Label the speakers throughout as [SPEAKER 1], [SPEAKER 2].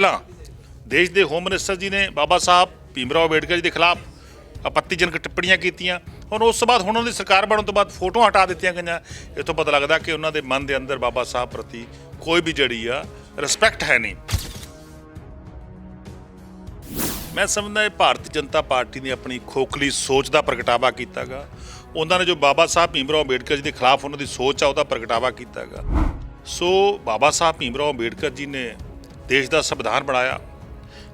[SPEAKER 1] ਪਹਿਲਾਂ ਦੇਸ਼ ਦੇ ਹੋਮ ਮਿਨਿਸਟਰ ਜੀ ਨੇ ਬਾਬਾ ਸਾਹਿਬ ਭੀਮਰਾਓ ਅੰਬੇਡਕਰ ਜੀ ਦੇ ਖਿਲਾਫ ਆਪੱਤੀਜਨਕ ਟਿੱਪਣੀਆਂ ਕੀਤੀਆਂ। ਹੁਣ ਉਸ ਤੋਂ ਬਾਅਦ ਹੁਣ ਉਹਨਾਂ ਦੀ ਸਰਕਾਰ ਬਣਨ ਤੋਂ ਬਾਅਦ ਫੋਟੋਆਂ ਹਟਾ ਦਿੱਤੀਆਂ ਗਈਆਂ। ਇਹ ਤੋਂ ਪਤਾ ਲੱਗਦਾ ਕਿ ਉਹਨਾਂ ਦੇ ਮਨ ਦੇ ਅੰਦਰ ਬਾਬਾ ਸਾਹਿਬ ਪ੍ਰਤੀ ਕੋਈ ਵੀ ਜਿਹੜੀ ਆ ਰਿਸਪੈਕਟ ਹੈ ਨਹੀਂ। ਮੈਂ ਸਮਝਦਾ ਇਹ ਭਾਰਤੀ ਜਨਤਾ ਪਾਰਟੀ ਨੇ ਆਪਣੀ ਖੋਖਲੀ ਸੋਚ ਦਾ ਪ੍ਰਗਟਾਵਾ ਕੀਤਾਗਾ। ਉਹਨਾਂ ਨੇ ਜੋ ਬਾਬਾ ਸਾਹਿਬ ਭੀਮਰਾਓ ਅੰਬੇਡਕਰ ਜੀ ਦੇ ਖਿਲਾਫ ਉਹਨਾਂ ਦੀ ਸੋਚ ਆ, ਉਹਦਾ ਪ੍ਰਗਟਾਵਾ ਕੀਤਾਗਾ। ਸੋ ਬਾਬਾ ਸਾਹਿਬ ਭੀਮਰਾਓ ਅੰਬੇਡਕਰ ਜੀ ਨੇ ਦੇਸ਼ ਦਾ ਸੰਵਿਧਾਨ ਬਣਾਇਆ।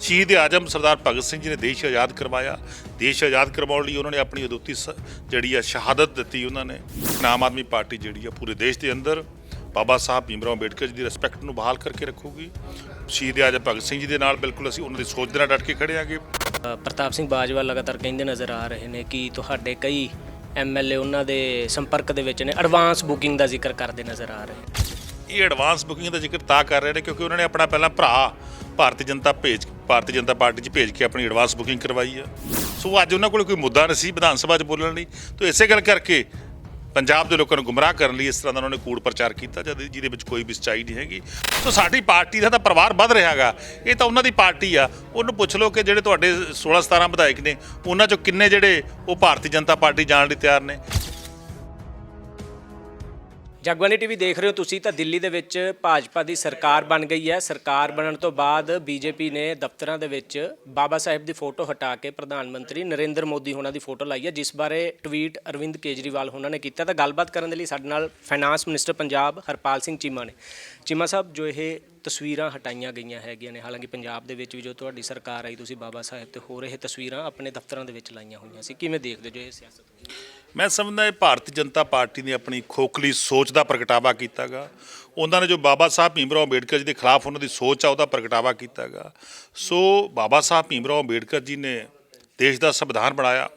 [SPEAKER 1] ਸ਼ਹੀਦ ਆਜਮ ਸਰਦਾਰ ਭਗਤ ਸਿੰਘ ਜੀ ਨੇ ਦੇਸ਼ ਆਜ਼ਾਦ ਕਰਵਾਇਆ। ਦੇਸ਼ ਆਜ਼ਾਦ ਕਰਵਾਉਣ ਲਈ ਉਹਨਾਂ ਨੇ ਆਪਣੀ ਅਦੁੱਤੀ ਸ- ਜਿਹੜੀ ਆ ਸ਼ਹਾਦਤ ਦਿੱਤੀ ਉਹਨਾਂ ਨੇ। ਆਮ ਆਦਮੀ ਪਾਰਟੀ ਜਿਹੜੀ ਆ ਪੂਰੇ ਦੇਸ਼ ਦੇ ਅੰਦਰ ਬਾਬਾ ਸਾਹਿਬ ਭੀਮਰਾਓ ਅੰਬੇਡਕਰ ਜੀ ਦੀ ਰਿਸਪੈਕਟ ਨੂੰ ਬਹਾਲ ਕਰਕੇ ਰੱਖੂਗੀ। ਸ਼ਹੀਦ ਆਜਮ ਭਗਤ ਸਿੰਘ ਜੀ ਦੇ ਨਾਲ ਬਿਲਕੁਲ ਅਸੀਂ ਉਹਨਾਂ ਦੀ ਸੋਚ ਦੇ ਨਾਲ ਡਟ ਕੇ ਖੜੇ ਆਂਗੇ
[SPEAKER 2] ਪ੍ਰਤਾਪ ਸਿੰਘ ਬਾਜਵਾ ਲਗਾਤਾਰ ਕਹਿੰਦੇ ਨਜ਼ਰ ਆ ਰਹੇ ਨੇ ਕਿ ਤੁਹਾਡੇ ਕਈ ਐਮਐਲਏ ਉਹਨਾਂ ਦੇ ਸੰਪਰਕ ਦੇ ਵਿੱਚ ਨੇ। ਐਡਵਾਂਸ ਬੁਕਿੰਗ ਦਾ ਜ਼ਿਕਰ ਕਰਦੇ ਨਜ਼ਰ ਆ ਰਹੇ
[SPEAKER 1] ਇਹ ਐਡਵਾਂਸ ਬੁਕਿੰਗ ਦਾ ਜ਼ਿਕਰ ਤਾਂ ਕਰ ਰਹੇ ਨੇ ਕਿਉਂਕਿ ਉਹਨਾਂ ਨੇ ਆਪਣਾ ਪਹਿਲਾਂ ਭਰਾ ਭਾਰਤੀ ਜਨਤਾ ਭੇਜ ਭਾਰਤੀ ਜਨਤਾ ਪਾਰਟੀ 'ਚ ਭੇਜ ਕੇ ਆਪਣੀ ਐਡਵਾਂਸ ਬੁਕਿੰਗ ਕਰਵਾਈ ਆ। ਸੋ ਅੱਜ ਉਹਨਾਂ ਕੋਲ ਕੋਈ ਮੁੱਦਾ ਨਹੀਂ ਸੀ ਵਿਧਾਨ ਸਭਾ 'ਚ ਬੋਲਣ ਲਈ। ਤਾਂ ਇਸੇ ਗੱਲ ਕਰਕੇ ਪੰਜਾਬ ਦੇ ਲੋਕਾਂ ਨੂੰ ਗੁੰਮਰਾਹ ਕਰਨ ਲਈ ਇਸ ਤਰ੍ਹਾਂ ਦਾ ਉਹਨਾਂ ਨੇ ਕੂੜ ਪ੍ਰਚਾਰ ਕੀਤਾ, ਜਦ ਜਿਹਦੇ ਵਿੱਚ ਕੋਈ ਵੀ ਸੱਚਾਈ ਨਹੀਂ ਹੈਗੀ। ਸੋ ਸਾਡੀ ਪਾਰਟੀ ਦਾ ਤਾਂ ਪਰਿਵਾਰ ਵੱਧ ਰਿਹਾਗਾ ਇਹ ਤਾਂ ਉਹਨਾਂ ਦੀ ਪਾਰਟੀ ਆ। ਉਹਨੂੰ ਪੁੱਛ ਲਓ ਕਿ ਜਿਹੜੇ ਤੁਹਾਡੇ 16 17 ਵਿਧਾਇਕ ਨੇ, ਉਹਨਾਂ ਚੋਂ ਕਿੰਨੇ ਜਿਹੜੇ ਉਹ ਭਾਰਤੀ ਜਨਤਾ ਪਾਰਟੀ ਜਾਣ ਲਈ ਤਿਆਰ ਨੇ?
[SPEAKER 2] ਜਗਬਾਨੀ ਟੀਵੀ ਦੇਖ ਰਹੇ ਹੋ ਤੁਸੀਂ ਤਾਂ ਦਿੱਲੀ ਦੇ ਵਿੱਚ ਭਾਜਪਾ ਦੀ ਸਰਕਾਰ ਬਣ ਗਈ ਹੈ। ਸਰਕਾਰ ਬਣਨ ਤੋਂ ਬਾਅਦ ਬੀਜੇਪੀ ਨੇ ਦਫ਼ਤਰਾਂ ਦੇ ਵਿੱਚ ਬਾਬਾ ਸਾਹਿਬ ਦੀ ਫੋਟੋ ਹਟਾ ਕੇ ਪ੍ਰਧਾਨ ਮੰਤਰੀ ਨਰਿੰਦਰ ਮੋਦੀ ਹੋਣਾ ਦੀ ਫੋਟੋ ਲਾਈ ਹੈ, ਜਿਸ ਬਾਰੇ ਟਵੀਟ ਅਰਵਿੰਦ ਕੇਜਰੀਵਾਲ ਹੋਣਾ ਨੇ ਕੀਤਾ। ਤਾਂ ਗੱਲਬਾਤ ਕਰਨ ਦੇ ਲਈ ਸਾਡੇ ਨਾਲ ਫਾਈਨਾਂਸ ਮਿਨਿਸਟਰ ਪੰਜਾਬ ਹਰਪਾਲ ਸਿੰਘ ਚੀਮਾ ਨੇ। ਚੀਮਾ ਸਾਹਿਬ, ਜੋ ਇਹ ਤਸਵੀਰਾਂ ਹਟਾਈਆਂ ਗਈਆਂ ਹੈਗੀਆਂ ਨੇ, ਹਾਲਾਂਕਿ ਪੰਜਾਬ ਦੇ ਵਿੱਚ ਵੀ ਜੋ ਤੁਹਾਡੀ ਸਰਕਾਰ ਆਈ, ਤੁਸੀਂ ਬਾਬਾ ਸਾਹਿਬ ਤੇ ਹੋ ਰਹੇ ਤਸਵੀਰਾਂ ਆਪਣੇ ਦਫ਼ਤਰਾਂ ਦੇ ਵਿੱਚ ਲਾਈਆਂ ਹੋਈਆਂ ਸੀ। ਕਿਵੇਂ ਦੇਖਦੇ ਜੋ ਇਹ ਸਿਆਸਤ
[SPEAKER 1] ਮੈਂ ਸਮਝਦਾ ਇਹ ਭਾਰਤੀ ਜਨਤਾ ਪਾਰਟੀ ਨੇ ਆਪਣੀ ਖੋਖਲੀ ਸੋਚ ਦਾ ਪ੍ਰਗਟਾਵਾ ਕੀਤਾਗਾ। ਉਹਨਾਂ ਨੇ ਜੋ ਬਾਬਾ ਸਾਹਿਬ ਭੀਮਰਾਓ ਅੰਬੇਡਕਰ ਜੀ ਦੇ ਖਿਲਾਫ ਉਹਨਾਂ ਦੀ ਸੋਚ ਆ, ਉਹਦਾ ਪ੍ਰਗਟਾਵਾ ਕੀਤਾਗਾ। ਸੋ ਬਾਬਾ ਸਾਹਿਬ ਭੀਮਰਾਓ ਅੰਬੇਡਕਰ ਜੀ ਨੇ ਦੇਸ਼ ਦਾ ਸੰਵਿਧਾਨ ਬਣਾਇਆ।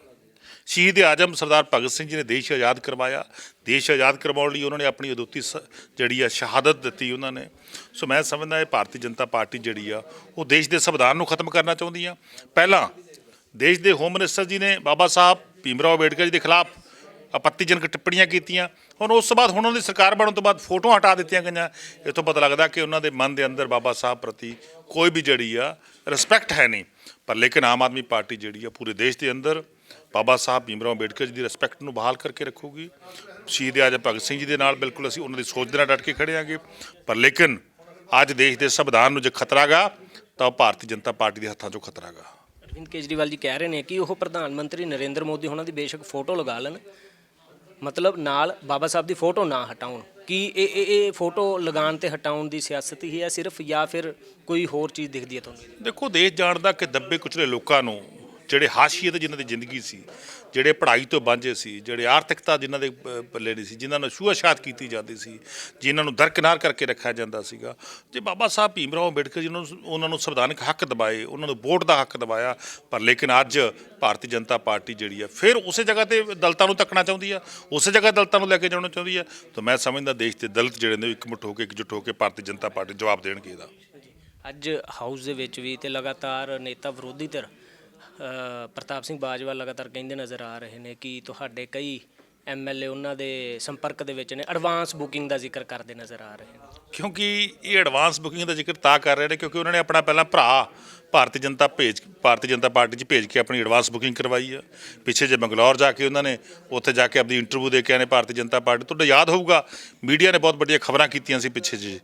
[SPEAKER 1] ਸ਼ਹੀਦ ਆਜਮ ਸਰਦਾਰ ਭਗਤ ਸਿੰਘ ਜੀ ਨੇ ਦੇਸ਼ ਆਜ਼ਾਦ ਕਰਵਾਇਆ। ਦੇਸ਼ ਆਜ਼ਾਦ ਕਰਵਾਉਣ ਲਈ ਉਹਨਾਂ ਨੇ ਆਪਣੀ ਅਦੁੱਤੀ ਸ- ਜਿਹੜੀ ਆ, ਸ਼ਹਾਦਤ ਦਿੱਤੀ ਉਹਨਾਂ ਨੇ। ਸੋ ਮੈਂ ਸਮਝਦਾ ਇਹ ਭਾਰਤੀ ਜਨਤਾ ਪਾਰਟੀ ਜਿਹੜੀ ਆ, ਉਹ ਦੇਸ਼ ਦੇ ਸੰਵਿਧਾਨ ਨੂੰ ਖਤਮ ਕਰਨਾ ਚਾਹੁੰਦੀ ਆ। ਪਹਿਲਾਂ ਦੇਸ਼ ਦੇ ਹੋਮ ਮਿਨਿਸਟਰ ਜੀ ਨੇ ਬਾਬਾ ਸਾਹਿਬ ਭੀਮਰਾਓ ਅੰਬੇਡਕਰ ਜੀ ਦੇ ਖਿਲਾਫ ਆਪੱਤੀਜਨਕ ਟਿੱਪਣੀਆਂ ਕੀਤੀਆਂ। ਹੁਣ ਉਸ ਤੋਂ ਬਾਅਦ ਹੁਣ ਉਹਨਾਂ ਦੀ ਸਰਕਾਰ ਬਣਨ ਤੋਂ ਬਾਅਦ ਫੋਟੋਆਂ ਹਟਾ ਦਿੱਤੀਆਂ ਗਈਆਂ। ਇਹ ਤੋਂ ਪਤਾ ਲੱਗਦਾ ਕਿ ਉਹਨਾਂ ਦੇ ਮਨ ਦੇ ਅੰਦਰ ਬਾਬਾ ਸਾਹਿਬ ਪ੍ਰਤੀ ਕੋਈ ਵੀ ਜਿਹੜੀ ਆ ਰਿਸਪੈਕਟ ਹੈ ਨਹੀਂ। ਪਰ ਲੇਕਿਨ ਆਮ ਆਦਮੀ ਪਾਰਟੀ ਜਿਹੜੀ ਆ ਪੂਰੇ ਦੇਸ਼ ਦੇ ਅੰਦਰ ਬਾਬਾ ਸਾਹਿਬ ਭੀਮਰਾਓ ਅੰਬੇਡਕਰ ਜੀ ਦੀ ਰਿਸਪੈਕਟ ਨੂੰ ਬਹਾਲ ਕਰਕੇ ਰੱਖੂਗੀ। ਸ਼ਹੀਦ ਆਜਮ ਭਗਤ ਸਿੰਘ ਜੀ ਦੇ ਨਾਲ ਬਿਲਕੁਲ ਅਸੀਂ ਉਹਨਾਂ ਦੀ ਸੋਚ ਦੇ ਨਾਲ ਡਟ ਕੇ ਖੜੇ ਆਂਗੇ ਪਰ ਲੇਕਿਨ ਅੱਜ ਦੇਸ਼ ਦੇ ਸੰਵਿਧਾਨ ਨੂੰ ਜੇ ਖਤਰਾ ਗਾ, ਤਾਂ ਉਹ ਭਾਰਤੀ ਜਨਤਾ ਪਾਰਟੀ ਦੇ ਹੱਥਾਂ 'ਚੋਂ ਖਤਰਾ ਗਾ।
[SPEAKER 2] ਅਰਵਿੰਦ ਕੇਜਰੀਵਾਲ ਜੀ ਕਹਿ ਰਹੇ ਨੇ ਕਿ ਉਹ ਪ੍ਰਧਾਨ ਮੰਤਰੀ ਨਰਿੰਦਰ ਮੋਦੀ ਉਹਨਾਂ ਦੀ ਬੇਸ਼ੱਕ ਫੋਟੋ ਲਗਾ ਲੈਣ। ਮਤਲਬ ਨਾਲ ਬਾਬਾ ਸਾਹਿਬ ਦੀ ਫੋਟੋ ਨਾ ਹਟਾਉਣ। ਕੀ ਇਹ ਇਹ ਇਹ ਫੋਟੋ ਲਗਾਉਣ ਤੇ ਹਟਾਉਣ ਦੀ ਸਿਆਸਤ ਹੀ ਹੈ ਸਿਰਫ ਜਾਂ ਫਿਰ ਕੋਈ ਹੋਰ ਚੀਜ਼ ਦਿਖਦੀ ਹੈ ਤੁਹਾਨੂੰ?
[SPEAKER 1] ਦੇਖੋ ਦੇਸ਼ ਜਾਣਦਾ ਕਿ ਦੱਬੇ ਕੁਚਲੇ ਲੋਕਾਂ ਨੂੰ ਜਿਹੜੇ ਹਾਸ਼ੀਏ ਤੇ ਜਿਨ੍ਹਾਂ ਦੀ ਜ਼ਿੰਦਗੀ ਸੀ ਜਿਹੜੇ ਪੜ੍ਹਾਈ ਤੋਂ ਵਾਂਝੇ ਸੀ ਜਿਹੜੇ ਆਰਥਿਕਤਾ ਜਿਨ੍ਹਾਂ ਦੇ ਅ, ਪੱਲੇ ਨਹੀਂ ਸੀ ਜਿਨ੍ਹਾਂ ਨੂੰ ਛੂਆ-ਛਾਤ ਕੀਤੀ ਜਾਂਦੀ ਸੀ ਜਿਨ੍ਹਾਂ ਨੂੰ ਦਰਕਿਨਾਰ ਕਰਕੇ ਰੱਖਿਆ ਜਾਂਦਾ ਸੀਗਾ। ਜੇ ਬਾਬਾ ਸਾਹਿਬ ਭੀਮ ਰਾਓ ਅੰਬੇਡਕਰ ਜੀ ਨੂੰ ਉਹਨਾਂ ਨੂੰ ਸੰਵਿਧਾਨਕ ਹੱਕ ਦਿਵਾਏ ਉਹਨਾਂ ਨੂੰ ਵੋਟ ਦਾ ਹੱਕ ਦਿਵਾਇਆ ਪਰ ਲੇਕਿਨ ਅੱਜ ਭਾਰਤੀ ਜਨਤਾ ਪਾਰਟੀ ਜਿਹੜੀ ਆ ਫਿਰ ਉਸੇ ਜਗ੍ਹਾ ਤੇ ਦਲਤਾਂ ਨੂੰ ਤੱਕਣਾ ਚਾਹੁੰਦੀ ਆ ਉਸੇ ਜਗ੍ਹਾ ਦਲਤਾਂ ਨੂੰ ਲੈ ਕੇ ਜਾਣਾ ਚਾਹੁੰਦੀ ਆ ਤਾਂ ਮੈਂ ਸਮਝਦਾ ਦੇਸ਼ ਦੇ ਦਲਤ ਜਿਹੜੇ ਨੇ ਉਹ ਇਕਮੁੱਠ ਹੋ ਕੇ ਇਕਜੁੱਟ ਹੋ ਕੇ ਭਾਰਤੀ ਜਨਤਾ ਪਾਰਟੀ ਜਵਾਬ ਦੇਣਗੇ ਇਹਦਾ।
[SPEAKER 2] ਅੱਜ ਹਾਊਸ ਦੇ ਵਿੱਚ ਵੀ ਤੇ ਲਗਾਤਾਰ ਨੇਤਾ ਵਿਰੋਧੀ ਧਿਰ ਪ੍ਰਤਾਪ ਸਿੰਘ ਬਾਜਵਾ ਲਗਾਤਾਰ ਕਹਿੰਦੇ ਨਜ਼ਰ ਆ ਰਹੇ ਨੇ ਕਿ ਤੁਹਾਡੇ ਕਈ ਐਮਐਲਏ ਉਹਨਾਂ ਦੇ ਸੰਪਰਕ ਦੇ ਵਿੱਚ ਨੇ ਐਡਵਾਂਸ ਬੁਕਿੰਗ ਦਾ ਜ਼ਿਕਰ ਕਰਦੇ ਨਜ਼ਰ ਆ ਰਹੇ ਨੇ।
[SPEAKER 1] ਕਿਉਂਕਿ ਇਹ ਐਡਵਾਂਸ ਬੁਕਿੰਗ ਦਾ ਜ਼ਿਕਰ ਤਾਂ ਕਰ ਰਹੇ ਨੇ ਕਿਉਂਕਿ ਉਹਨਾਂ ਨੇ ਆਪਣਾ ਪਹਿਲਾਂ ਭਰਾ ਭਾਰਤੀ ਜਨਤਾ ਭੇਜ, ਭਾਰਤੀ ਜਨਤਾ ਪਾਰਟੀ 'ਚ ਭੇਜ ਕੇ ਆਪਣੀ ਐਡਵਾਂਸ ਬੁਕਿੰਗ ਕਰਵਾਈ ਆ। ਪਿੱਛੇ ਜੇ ਬੰਗਲੌਰ ਜਾ ਕੇ ਉਹਨਾਂ ਨੇ ਉੱਥੇ ਜਾ ਕੇ ਆਪਣੀ ਇੰਟਰਵਿਊ ਦੇ ਕੇ ਆਏ ਨੇ ਭਾਰਤੀ ਜਨਤਾ ਪਾਰਟੀ, ਤੁਹਾਡਾ ਯਾਦ ਹੋਊਗਾ ਮੀਡੀਆ ਨੇ ਬਹੁਤ ਵੱਡੀਆਂ ਖਬਰਾਂ ਕੀਤੀਆਂ ਸੀ ਪਿੱਛੇ ਜੇ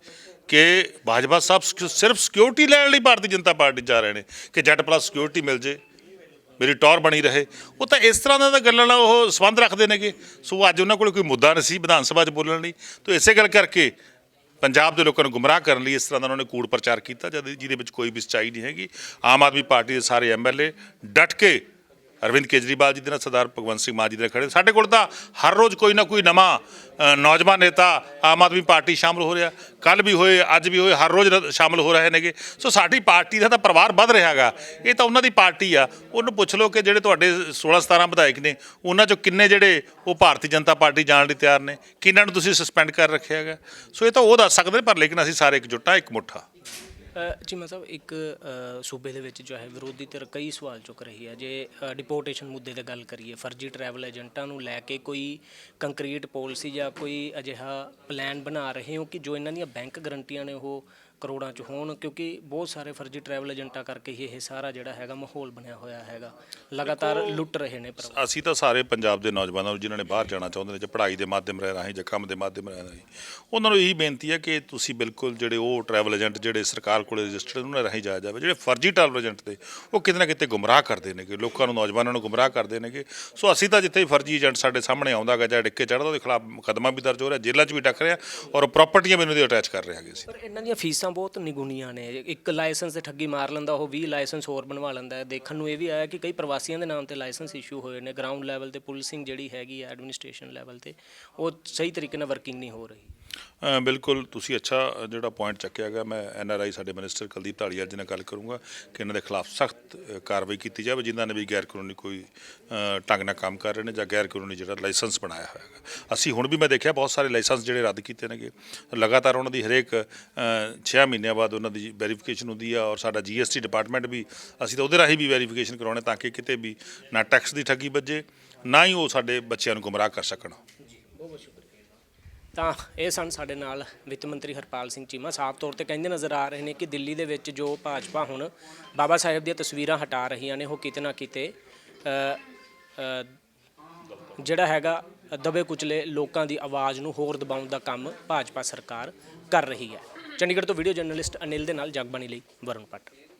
[SPEAKER 1] ਕਿ ਬਾਜਵਾ ਸਾਹਿਬ ਸਿਕ- ਸਿਰਫ ਸਿਕਿਉਰਿਟੀ ਲੈਣ ਲਈ ਭਾਰਤੀ ਜਨਤਾ ਪਾਰਟੀ 'ਚ ਜਾ ਰਹੇ ਨੇ, ਕਿ ਜੱਟ ਪਲੱਸ ਸਿਕਿਉਰਿਟੀ ਮਿਲ ਜੇ। ਮੇਰੀ ਟੌਰ ਬਣੀ ਰਹੇ। ਉਹ ਤਾਂ ਇਸ ਤਰ੍ਹਾਂ ਦਾ ਗੱਲਾਂ ਨਾਲ ਉਹ ਸੰਬੰਧ ਰੱਖਦੇ ਨੇਗੇ। ਸੋ ਅੱਜ ਉਹਨਾਂ ਕੋਲ ਕੋਈ ਮੁੱਦਾ ਨਹੀਂ ਸੀ ਵਿਧਾਨ ਸਭਾ 'ਚ ਬੋਲਣ ਲਈ। ਤਾਂ ਇਸੇ ਗੱਲ ਕਰਕੇ ਪੰਜਾਬ ਦੇ ਲੋਕਾਂ ਨੂੰ ਗੁੰਮਰਾਹ ਕਰਨ ਲਈ ਇਸ ਤਰ੍ਹਾਂ ਦਾ ਉਹਨਾਂ ਨੇ ਕੂੜ ਪ੍ਰਚਾਰ ਕੀਤਾ, ਜਦ ਜਿਹਦੇ ਵਿੱਚ ਕੋਈ ਵੀ ਸੱਚਾਈ ਨਹੀਂ ਹੈਗੀ। ਆਮ ਆਦਮੀ ਪਾਰਟੀ ਦੇ ਸਾਰੇ ਐਮਐਲਏ ਡਟ ਕੇ ਅਰਵਿੰਦ ਕੇਜਰੀਵਾਲ ਜੀ ਦੇ ਨਾਲ ਸਰਦਾਰ ਭਗਵੰਤ ਸਿੰਘ ਮਾਨ ਜੀ ਦੇ ਨਾਲ ਖੜੇ ਸਾਡੇ ਕੋਲ ਤਾਂ ਹਰ ਰੋਜ਼ ਕੋਈ ਨਾ ਕੋਈ ਨਵਾਂ ਨੌਜਵਾਨ ਨੇਤਾ ਆਮ ਆਦਮੀ ਪਾਰਟੀ ਸ਼ਾਮਲ ਹੋ ਰਿਹਾ। ਕੱਲ ਵੀ ਹੋਏ ਅੱਜ ਵੀ ਹੋਏ ਹਰ ਰੋਜ਼ ਰ- ਸ਼ਾਮਲ ਹੋ ਰਹੇ ਨੇਗੇ। ਸੋ ਸਾਡੀ ਪਾਰਟੀ ਦਾ ਤਾਂ ਪਰਿਵਾਰ ਵੱਧ ਰਿਹਾਗਾ ਇਹ ਤਾਂ ਉਹਨਾਂ ਦੀ ਪਾਰਟੀ ਆ। ਉਹਨੂੰ ਪੁੱਛ ਲਓ ਕਿ ਜਿਹੜੇ ਤੁਹਾਡੇ 16 17 ਵਿਧਾਇਕ ਨੇ ਉਹਨਾਂ ਚੋਂ ਕਿੰਨੇ ਜਿਹੜੇ ਉਹ ਭਾਰਤੀ ਜਨਤਾ ਪਾਰਟੀ ਜਾਣ ਲਈ ਤਿਆਰ ਨੇ? ਕਿੰਨਾਂ ਨੂੰ ਤੁਸੀਂ ਸਸਪੈਂਡ ਕਰ ਰੱਖਿਆ ਹੈਗਾ? ਸੋ ਇਹ ਤਾਂ ਉਹ ਦੱਸ ਸਕਦੇ ਨੇ, ਪਰ ਲੇਕਿਨ ਅਸੀਂ ਸਾਰੇ ਇਕਜੁੱਟਾ ਇੱਕ ਮੁੱਠਾ।
[SPEAKER 2] ਚੀਮਾ ਸਾਹਿਬ ਇੱਕ ਸੂਬੇ ਦੇ ਵਿੱਚ ਜੋ ਹੈ ਵਿਰੋਧੀ ਧਿਰ ਕਈ ਸਵਾਲ ਚੁੱਕ ਰਹੀ ਹੈ। ਜੇ ਡਿਪੋਰਟੇਸ਼ਨ ਮੁੱਦੇ ਤੇ ਗੱਲ ਕਰੀਏ, ਫਰਜ਼ੀ ਟਰੈਵਲ ਏਜੰਟਾਂ ਨੂੰ ਲੈ ਕੇ ਕੋਈ ਕੰਕਰੀਟ ਪਾਲਿਸੀ ਜਾਂ ਕੋਈ ਅਜਿਹਾ ਪਲਾਨ ਬਣਾ ਰਹੇ ਹੋ ਕਿ ਜੋ ਇਹਨਾਂ ਦੀਆਂ ਬੈਂਕ ਗਰੰਟੀਆਂ ਨੇ ਉਹ ਕਰੋੜਾਂ ਚ ਹੋਣ ਕਿਉਂਕਿ ਬਹੁਤ ਸਾਰੇ ਫਰਜ਼ੀ ਟਰੈਵਲ ਏਜੰਟਾਂ ਕਰਕੇ ਹੀ ਇਹ ਸਾਰਾ ਜਿਹੜਾ ਹੈਗਾ ਮਾਹੌਲ ਬਣਿਆ ਹੋਇਆ ਹੈਗਾ। ਲਗਾਤਾਰ ਲੁੱਟ ਰਹੇ ਨੇ ਪਰ
[SPEAKER 1] ਅਸੀਂ ਤਾਂ ਸਾਰੇ ਪੰਜਾਬ ਦੇ ਨੌਜਵਾਨਾਂ ਨੂੰ ਜਿਨ੍ਹਾਂ ਨੇ ਬਾਹਰ ਜਾਣਾ ਚਾਹੁੰਦੇ ਨੇ ਜਾਂ ਪੜ੍ਹਾਈ ਦੇ ਮਾਧਿਅਮ ਰਾਹੀਂ ਜਾਂ ਕੰਮ ਦੇ ਮਾਧਿਅਮ ਰਾਹੀਂ ਉਹਨਾਂ ਨੂੰ ਇਹੀ ਬੇਨਤੀ ਹੈ ਕਿ ਤੁਸੀਂ ਬਿਲਕੁਲ ਜਿਹੜੇ ਉਹ ਟਰੈਵਲ ਏਜੰਟ ਜਿਹੜੇ ਸਰਕਾਰ ਕੋਲੇ ਰਜਿਸਟਰਡ ਉਹਨਾਂ ਰਾਹੀਂ ਜਾਇਆ ਜਾਵੇ। ਜਿਹੜੇ ਫਰਜ਼ੀ ਟਰੈਵਲ ਏਜੰਟ ਤੇ ਉਹ ਕਿਤੇ ਨਾ ਕਿਤੇ ਗੁੰਮਰਾਹ ਕਰਦੇ ਨੇਗੇ। ਲੋਕਾਂ ਨੂੰ ਨੌਜਵਾਨਾਂ ਨੂੰ ਗੁੰਮਰਾਹ ਕਰਦੇ ਨੇਗੇ। ਸੋ ਅਸੀਂ ਤਾਂ ਜਿੱਥੇ ਫਰਜ਼ੀ ਏਜੰਟ ਸਾਡੇ ਸਾਹਮਣੇ ਆਉਂਦਾ ਗਾ ਜਾਂ ਡਿੱਕੇ ਚੜ੍ਹਦਾ ਉਹਦੇ ਖਿਲਾਫ ਮੁਕੱਦਮਾ ਵੀ ਦਰਜ ਹੋ ਰਿਹਾ ਜੇਲ੍ਹਾਂ 'ਚ ਵੀ ਡੱਕ ਰਿਹਾ ਔਰ ਪ੍ਰਾਪਰਟੀਆਂ ਮੈਨੂੰ ਦੀ ਅਟੈਚ ਕਰ ਰਿਹਾ ਹੈਗੇ ਸੀ
[SPEAKER 2] ਪਰ ਇਹਨਾਂ ਦੀਆਂ ਫੀਸਾਂ ਬਹੁਤ ਨਿਗੁਣੀਆਂ ਨੇ। ਇੱਕ ਲਾਇਸੈਂਸ ਤੇ ਠੱਗੀ ਮਾਰ ਲੈਂਦਾ, ਉਹ 20 ਲਾਇਸੈਂਸ ਹੋਰ ਬਣਵਾ ਲੈਂਦਾ। ਹੈ ਦੇਖਣ ਨੂੰ ਇਹ ਵੀ ਆਇਆ ਕਿ ਕਈ ਪ੍ਰਵਾਸੀਆਂ ਦੇ ਨਾਮ ਤੇ ਲਾਇਸੈਂਸ ਇਸ਼ੂ ਹੋਏ ਨੇ। ਗਰਾਊਂਡ ਲੈਵਲ ਤੇ ਪੁਲਿਸਿੰਗ ਜਿਹੜੀ ਹੈਗੀ ਹੈ ਐਡਮਿਨਿਸਟ੍ਰੇਸ਼ਨ ਲੈਵਲ ਤੇ, ਉਹ ਸਹੀ ਤਰੀਕੇ ਨਾਲ ਵਰਕਿੰਗ ਨਹੀਂ ਹੋ ਰਹੀ।
[SPEAKER 1] ਬਿਲਕੁਲ, ਤੁਸੀਂ ਅੱਛਾ ਜਿਹੜਾ ਪੁਆਇੰਟ ਚੱਕਿਆ ਹੈਗਾ, ਮੈਂ ਐਨ ਆਰ ਆਈ ਸਾਡੇ ਮਿਨਿਸਟਰ ਕੁਲਦੀਪ ਢਾਲੀਵਾਲ ਜੀ ਨਾਲ ਗੱਲ ਕਰੂੰਗਾ ਕਿ ਇਹਨਾਂ ਦੇ ਖਿਲਾਫ ਸਖਤ ਕਾਰਵਾਈ ਕੀਤੀ ਜਾਵੇ, ਜਿਨ੍ਹਾਂ ਨੇ ਵੀ ਗੈਰ ਕਾਨੂੰਨੀ ਕੋਈ ਢੰਗ ਨਾਲ ਕੰਮ ਕਰ ਰਹੇ ਨੇ ਜਾਂ ਗੈਰ ਕਾਨੂੰਨੀ ਜਿਹੜਾ ਲਾਇਸੈਂਸ ਬਣਾਇਆ ਹੋਇਆ ਹੈਗਾ। ਅਸੀਂ ਹੁਣ ਵੀ ਮੈਂ ਦੇਖਿਆ ਬਹੁਤ ਸਾਰੇ ਲਾਇਸੈਂਸ ਜਿਹੜੇ ਰੱਦ ਕੀਤੇ ਨੇਗੇ। ਲਗਾਤਾਰ ਉਹਨਾਂ ਦੀ ਹਰੇਕ 6 ਮਹੀਨਿਆਂ ਬਾਅਦ ਉਹਨਾਂ ਦੀ ਵੈਰੀਫਿਕੇਸ਼ਨ ਹੁੰਦੀ ਆ ਔਰ ਸਾਡਾ ਜੀਐਸਟੀ ਡਿਪਾਰਟਮੈਂਟ ਵੀ, ਅਸੀਂ ਤਾਂ ਉਹਦੇ ਰਾਹੀਂ ਵੀ ਵੈਰੀਫਿਕੇਸ਼ਨ ਕਰਾਉਣੇ ਤਾਂ ਕਿ ਕਿਤੇ ਵੀ ਨਾ ਟੈਕਸ ਦੀ ਠੱਗੀ ਵੱਜੇ, ਨਾ ਹੀ ਉਹ ਸਾਡੇ ਬੱਚਿਆਂ ਨੂੰ ਗੁੰਮਰਾਹ ਕਰ ਸਕਣ।
[SPEAKER 2] ਤਾਂ ਇਹ ਸਨ ਸਾਡੇ ਨਾਲ ਵਿੱਤ ਮੰਤਰੀ ਹਰਪਾਲ ਸਿੰਘ ਚੀਮਾ। ਸਾਫ਼ ਤੌਰ ਤੇ ਕਹਿੰਦੇ ਨਜ਼ਰ ਆ ਰਹੇ ਨੇ ਕਿ ਦਿੱਲੀ ਦੇ ਵਿੱਚ ਜੋ ਭਾਜਪਾ ਹੁਣ ਬਾਬਾ ਸਾਹਿਬ ਦੀਆਂ ਤਸਵੀਰਾਂ ਹਟਾ ਰਹੀਆਂ ਨੇ, ਉਹ ਕਿਤੇ ਨਾ ਕਿਤੇ ਜਿਹੜਾ ਹੈਗਾ, ਦਬੇ ਕੁਚਲੇ ਲੋਕਾਂ ਦੀ ਆਵਾਜ਼ ਨੂੰ ਹੋਰ ਦਬਾਉਣ ਦਾ ਕੰਮ ਭਾਜਪਾ ਸਰਕਾਰ ਕਰ ਰਹੀ ਹੈ। ਚੰਡੀਗੜ੍ਹ ਤੋਂ ਵੀਡੀਓ ਜਰਨਲਿਸਟ ਅਨਿਲ ਦੇ ਨਾਲ ਜਗਬਾਣੀ ਲਈ ਵਰੁਣ ਭੱਟ।